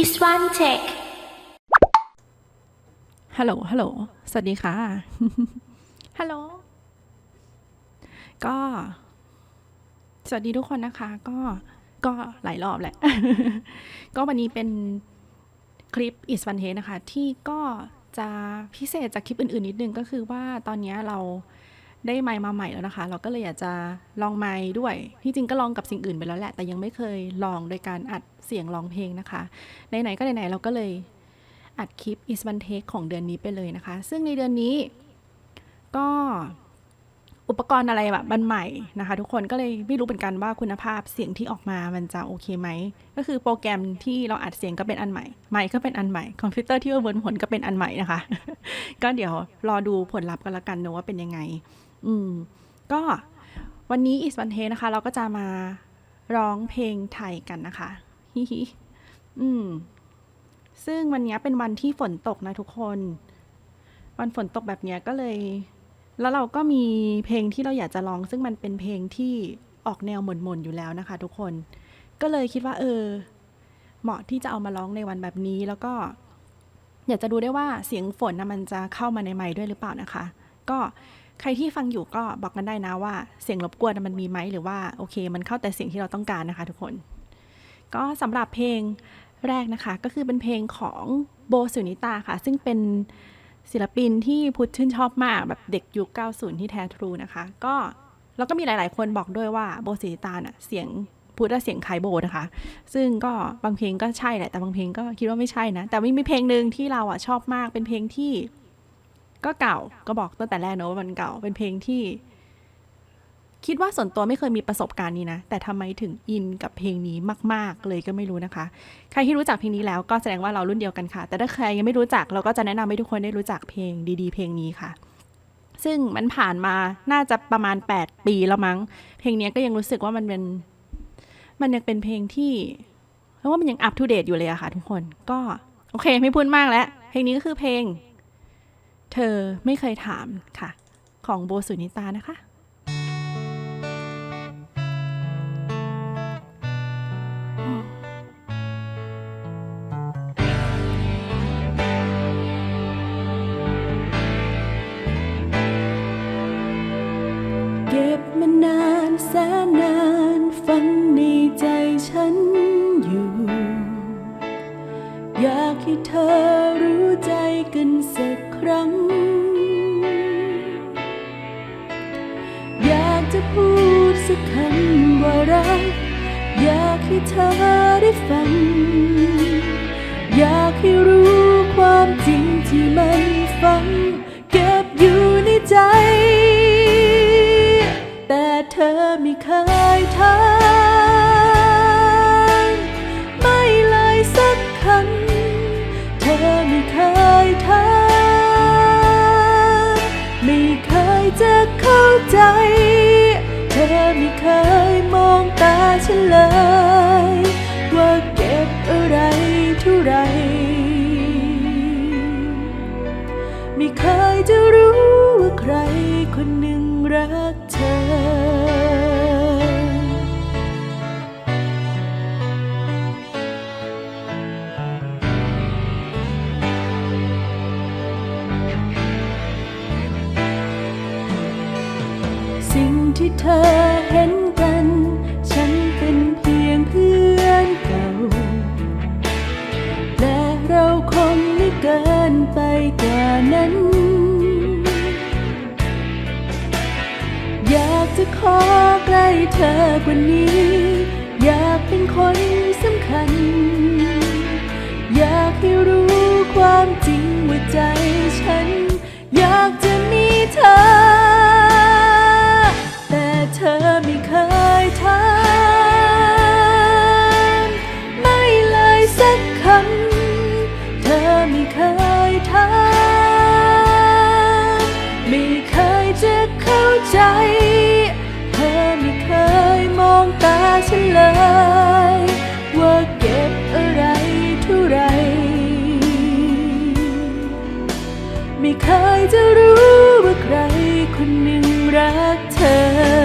is one tech ฮัลโหล ฮัลโหล สวัสดีค่ะ ฮัลโหล ก็ สวัสดีทุกคนนะคะ ก็ ก็หลายรอบแหละ ก็วันนี้เป็นคลิป is one take นะคะ ที่ก็จะพิเศษจากคลิปอื่นๆนิดนึงก็คือว่าตอนนี้เรา ได้ไมค์มาใหม่แล้วนะคะ เราก็เลยอยากจะลองไมค์ด้วย ที่จริงก็ลองกับสิ่งอื่นไปแล้วแหละ แต่ยังไม่เคยลองโดยการอัดเสียงร้องเพลงนะคะไหนๆก็ไหนๆเราก็เลยอัดคลิป is one take ของเดือนนี้ไปเลยนะคะ ซึ่งในเดือนนี้ก็อุปกรณ์อะไรแบบมันใหม่นะคะ ทุกคนก็เลยไม่รู้เหมือนกันว่าคุณภาพเสียงที่ออกมามันจะโอเคไหม ก็คือโปรแกรมที่เราอัดเสียงก็เป็นอันใหม่ไมค์ก็เป็นอันใหม่คอมพิวเตอร์ที่ประมวลผลก็เป็นอันใหม่นะคะ ก็เดี๋ยวรอดูผลลัพธ์กันละกันเนอะว่าเป็นยังไง อืม ก็วันนี้ is one take นะคะ เราก็จะมาร้องเพลงไทยกันนะคะฮิฮิอืม ซึ่งวันนี้เป็นวันที่ฝนตกนะทุกคน วันฝนตกแบบนี้ก็เลย แล้วเราก็มีเพลงที่เราอยากจะร้อง ซึ่งมันเป็นเพลงที่ออกแนวหม่นๆอยู่แล้วนะคะ ทุกคน ก็เลยคิดว่า เออ เหมาะที่จะเอามาร้องในวันแบบนี้ แล้วก็ อยากจะดูได้ว่าเสียงฝนนะมันจะเข้ามาในไมค์ด้วยหรือเปล่านะคะ ก็ ใครที่ฟังอยู่ก็บอกกันได้นะว่าเสียงรบกวนมันมีไหมหรือว่าโอเค มันเข้าแต่เสียงที่เราต้องการนะคะทุกคน ก็สำหรับเพลงแรกนะคะ ก็คือเป็นเพลงของโบสุนิตาค่ะ ซึ่งเป็นศิลปินที่พุทธชื่นชอบมากแบบเด็กยุค 90 ที่แท้ทรูนะคะ ก็แล้วก็มีหลาย ๆ คนบอกด้วยว่าโบสุนิตาน่ะเสียงพุทธเสียงคล้ายโบนะคะ ซึ่งก็บางเพลงก็ใช่แหละ แต่บางเพลงก็คิดว่าไม่ใช่นะ แต่มีเพลงหนึ่งที่เราอะชอบมาก เป็นเพลงที่ ก็เก่าก็บอกตั้งแต่แรกเนอะว่ามันเก่าเป็นเพลงที่ คิดว่าส่วนตัวไม่เคยมีประสบการณ์นี้นะ แต่ทำไมถึงอินกับเพลงนี้มาก ๆ เลยก็ไม่รู้นะคะ ใครที่รู้จักเพลงนี้แล้วก็แสดงว่าเรารุ่นเดียวกันค่ะ แต่ถ้าใครยังไม่รู้จักเราก็จะแนะนำให้ทุกคนได้รู้จักเพลงดี ๆ เพลงนี้ค่ะ ซึ่งมันผ่านมาน่าจะประมาณ 8 ปีแล้วมั้ง เพลงนี้ก็ยังรู้สึกว่ามันเป็นมันยังเป็นเพลงที่เพราะว่ามันยังอัป o d เดตอยู่เลยอะค่ะ ทุกคนก็โอเคไม่พูดมากแล้วเพลงนี้ก็คือเพลง เธอไม่เคยถามค่ะ ของโบสุนิตานะคะเก็บมานานแสนนานฝัน ครั้ง อยากจะพูดสักคำว่ารัก อยากให้เธอได้ฟัง อยากให้รู้ความจริงที่มันฝัง เก็บอยู่ในใจ เกินไปกว่านั้น อยากจะขอใกล้เธอกว่านี้ อยากเป็นคนสำคัญ อยากให้รู้ความจริงว่าใจฉัน อยากจะมีเธอ จะรู้ว่าใครคนหนึ่งรักเธอ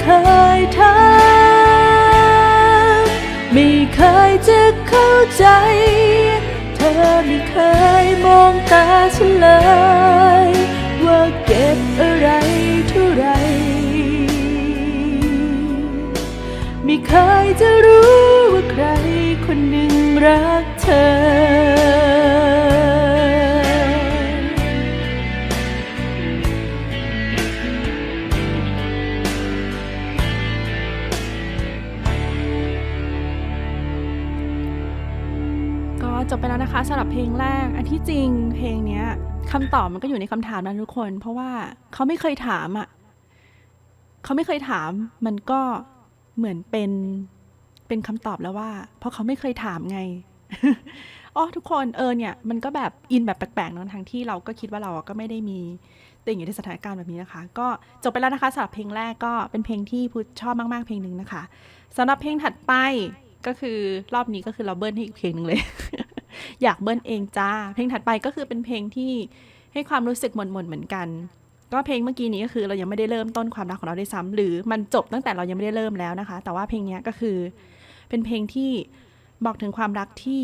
เธอไม่เคยถามไม่เคยจะเข้าใจ เธอไม่เคยมองตาฉันเลย ว่าเก็บอะไรเท่าไร ไม่เคยจะรู้ว่าใครคนหนึ่งรักเธอำหรับเพลงแรก อันที่จริงเพลงเนี้ยคำตอบมันก็อยู่ในคำถามนะทุกคน เพราะว่าเขาไม่เคยถามอะเขาไม่เคยถาม มันก็เหมือนเป็นเป็นคำตอบแล้วว่า เพราะเขาไม่เคยถามไงอ๋อทุกคนเออเนี่ยมันก็แบบอินแบบแปลกๆเนอะทั้งที่เราก็คิดว่าเราก็ไม่ได้มีตัวเองอยู่ในสถานการณ์แบบนี้นะคะ ก็จบไปแล้วนะคะสำหรับเพลงแรกก็เป็นเพลงที่พุทธชอบมากๆเพลงหนึ่งนะคะสำหรับเพลงถัดไปก็คือรอบนี้ก็คือเราเบิ้ลให้อีกเพลงหนึ่งเลย อยากเบิ้ลเองจ้า เพลงถัดไปก็คือเป็นเพลงที่ให้ความรู้สึกหม่นๆเหมือนกัน ก็เพลงเมื่อกี้นี้ก็คือเรายังไม่ได้เริ่มต้นความรักของเราได้ซ้ำหรือมันจบตั้งแต่เรายังไม่ได้เริ่มแล้วนะคะ แต่ว่าเพลงนี้ก็คือเป็นเพลงที่บอกถึงความรักที่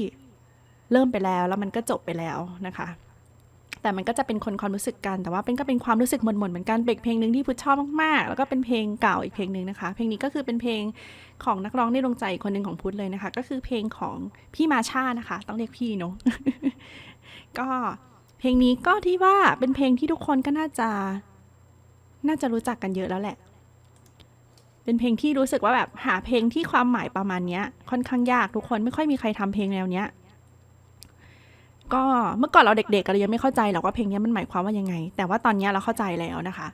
เริ่มไปแล้วแล้วมันก็จบไปแล้วนะคะ แต่มันก็จะเป็นคนความรู้สึกกัน แต่ว่าเป็นก็เป็นความรู้สึกหม่นๆเหมือนกันเป็นอีกเพลงหนึ่งที่พุทธชอบมากๆ แล้วก็เป็นเพลงเก่าอีกเพลงหนึ่งนะคะ เพลงนี้ก็คือเป็นเพลงของนักร้องในดวงใจคนหนึ่งของพุทธเลยนะคะ ก็คือเพลงของพี่มาชานะคะ ต้องเรียกพี่เนาะก็เพลงนี้ก็ที่ว่าเป็นเพลงที่ทุกคนก็น่าจะ น่าจะรู้จักกันเยอะแล้วแหละ เป็นเพลงที่รู้สึกว่าแบบหาเพลงที่ความหมายประมาณนี้ค่อนข้างยากทุกคนไม่ค่อยมีใครทำเพลงแนวเนี้ย ก็เมื่อก่อนเราเด็กๆเรายังไม่เข้าใจหรอกว่าเพลงนี้มันหมายความว่ายังไง แต่ว่าตอนนี้เราเข้าใจแล้วนะคะ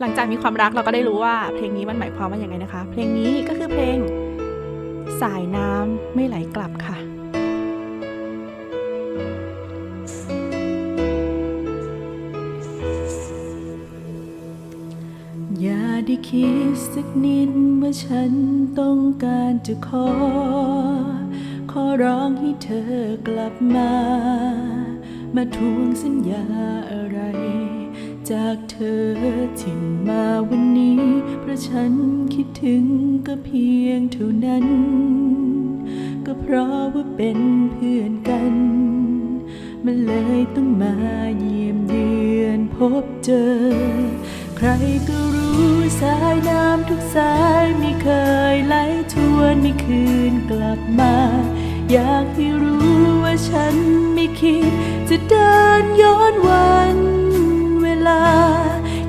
หลังจากมีความรักเราก็ได้รู้ว่าเพลงนี้มันหมายความว่ายังไงนะคะ เพลงนี้ก็คือเพลง สายน้ำไม่ไหลกลับค่ะอย่าได้คิดสักนิดว่าฉันต้องการจะขอ ขอร้องให้เธอกลับมา มาทวงสัญญาอะไร จากเธอที่มาวันนี้ เพราะฉันคิดถึงก็เพียงเท่านั้น ก็เพราะว่าเป็นเพื่อนกัน มันเลยต้องมาเยี่ยมเยือนพบเจอ ใครก็รู้สายน้ำทุกสาย ไม่คืนกลับมา อยากให้รู้ว่าฉันไม่คิด จะเดินย้อนวันเวลา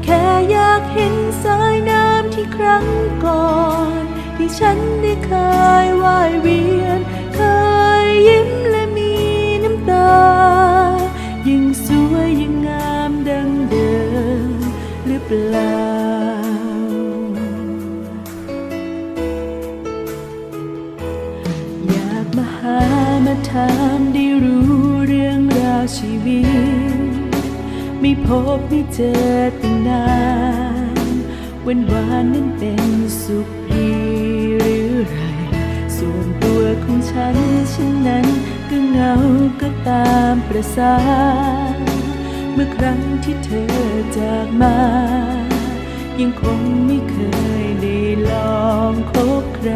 แค่อยากเห็นสายน้ำที่ครั้งก่อน ที่ฉันได้เคยว่ายเวียน เคยยิ้มและมีน้ำตา ยิ่งสวยยิ่งงามดังเดิมหรือเปล่า มาถามได้รู้เรื่องราวชีวิต ไม่พบไม่เจอตั้งนานวันวานนั้นเป็นสุขดีหรือไร ส่วนตัวของฉันฉันนั้นก็เหงาก็ตามประสาเมื่อครั้งที่เธอจากมา ยังคงไม่เคยได้ลองคบใคร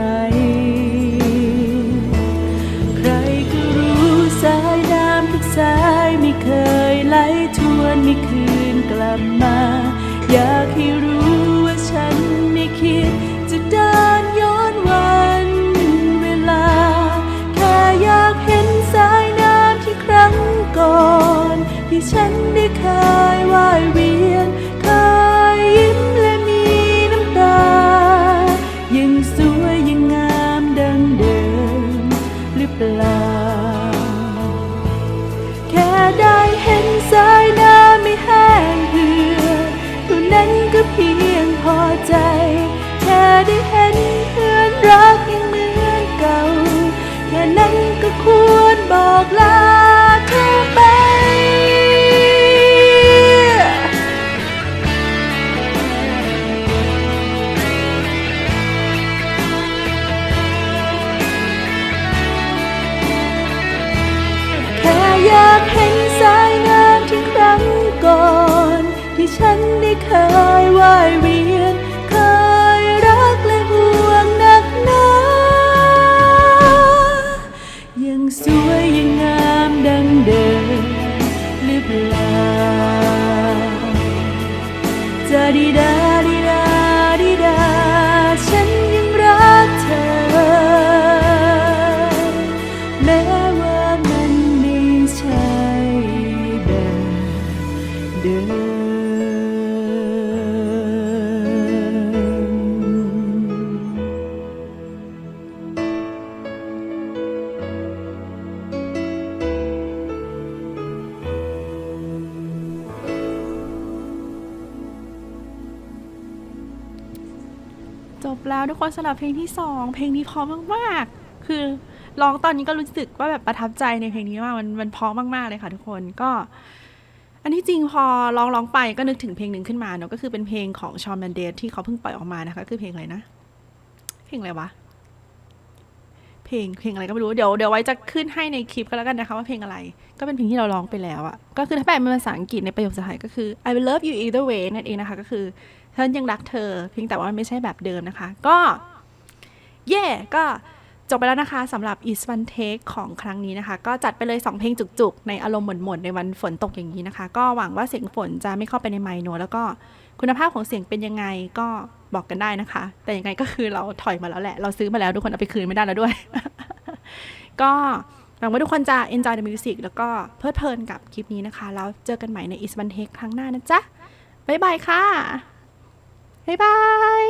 เคยไหลทวนไม่เคยไหลทลับมา อยากให้รู้ว่าฉันไม่คิด จะเดินย้อนวันเวลา แค่อยากเห็นสายน้ำที่ครั้งก่อน ที่ฉันากเห็นสายน้ำที่ครั้งก่อน ที่ฉันได้เคยว่ายเวียน เคยรักและห่วงนักหนายังสวยยังงามดังเดิมหรือเปล่าจะดีดาดีด บแล้วทุกคนสำหรับเพลงที่สองเพลงนี้เพราะมากๆ คือร้องตอนนี้ก็รู้สึกว่าแบบประทับใจในเพลงนี้มากมันมันเพราะมากๆเลยค่ะทุกคนก็ อันที่จริงพอร้องร้องไปก็นึกถึงเพลงหนึ่งขึ้นมาเนาะก็คือเป็นเพลงของชอนแมนเดสที่เขาเพิ่งปล่อยออกมานะคะ คือเพลงอะไรนะ เพลงอะไรวะเพลงเพลงอะไรก็ไม่รู้เดี๋ยวเดี๋ยวไว้จะขึ้นให้ในคลิปก็แล้วกันนะคะว่าเพลงอะไร ก็เป็นเพลงที่เราร้องไปแล้วอะก็คือถ้าแปลเป็นภาษาอังกฤษในประโยคสุดท้ายก็คือ I will love you either way นั่นเองนะคะก็คือ ฉันยังรักเธอ เพียงแต่ว่ามันไม่ใช่แบบเดิมนะคะ ก็ เย่ก็จบไปแล้วนะคะสำหรับ East One Take ของครั้งนี้นะคะ ก็จัดไปเลย 2 เพลงจุกๆ ในอารมณ์หม่นๆ ในวันฝนตกอย่างนี้นะคะ ก็หวังว่าเสียงฝนจะไม่เข้าไปในไมโนแล้วก็คุณภาพของเสียงเป็นยังไงก็บอกกันได้นะคะ แต่ยังไงก็คือเราถอยมาแล้วแหละ เราซื้อมาแล้วทุกคนเอาไปคืนไม่ได้แล้วด้วย ก็หวังว่าทุกคนจะ enjoy the music แล้วก็เพลิดเพลินกับคลิปนี้นะคะ แล้วเจอกันใหม่ใน East One Take ครั้งหน้านะจ๊ะบ๊ายบายค่ะ บ๊ายบาย